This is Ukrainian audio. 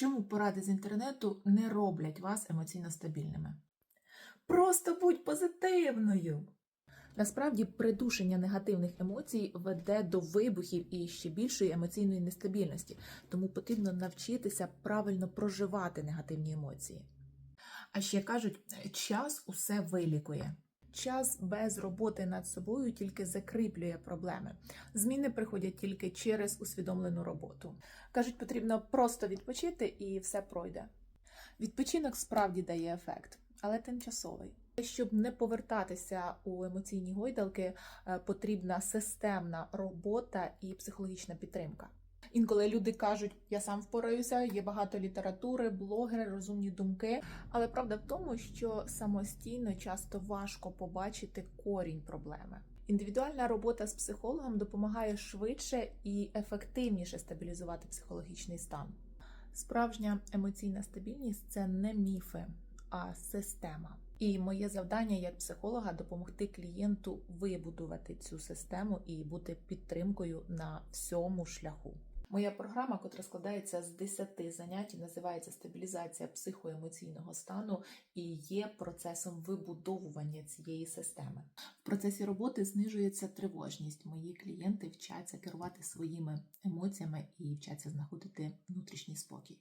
Чому поради з інтернету не роблять вас емоційно стабільними? Просто будь позитивною. Насправді, придушення негативних емоцій веде до вибухів і ще більшої емоційної нестабільності, тому потрібно навчитися правильно проживати негативні емоції. А ще кажуть, час усе вилікує. Час без роботи над собою тільки закріплює проблеми. Зміни приходять тільки через усвідомлену роботу. Кажуть, потрібно просто відпочити і все пройде. Відпочинок справді дає ефект, але тимчасовий. Щоб не повертатися у емоційні гойдалки, е, потрібна системна робота і психологічна підтримка. Інколи люди кажуть, я сам впораюся, є багато літератури, блогери, розумні думки. Але правда в тому, що самостійно часто важко побачити корінь проблеми. Індивідуальна робота з психологом допомагає швидше і ефективніше стабілізувати психологічний стан. Справжня емоційна стабільність це не міфи, а система. І моє завдання як психолога допомогти клієнту вибудувати цю систему і бути підтримкою на всьому шляху. Моя програма, котра складається з 10 занять, називається стабілізація психоемоційного стану і є процесом вибудовування цієї системи. В процесі роботи знижується тривожність. Мої клієнти вчаться керувати своїми емоціями і вчаться знаходити внутрішній спокій.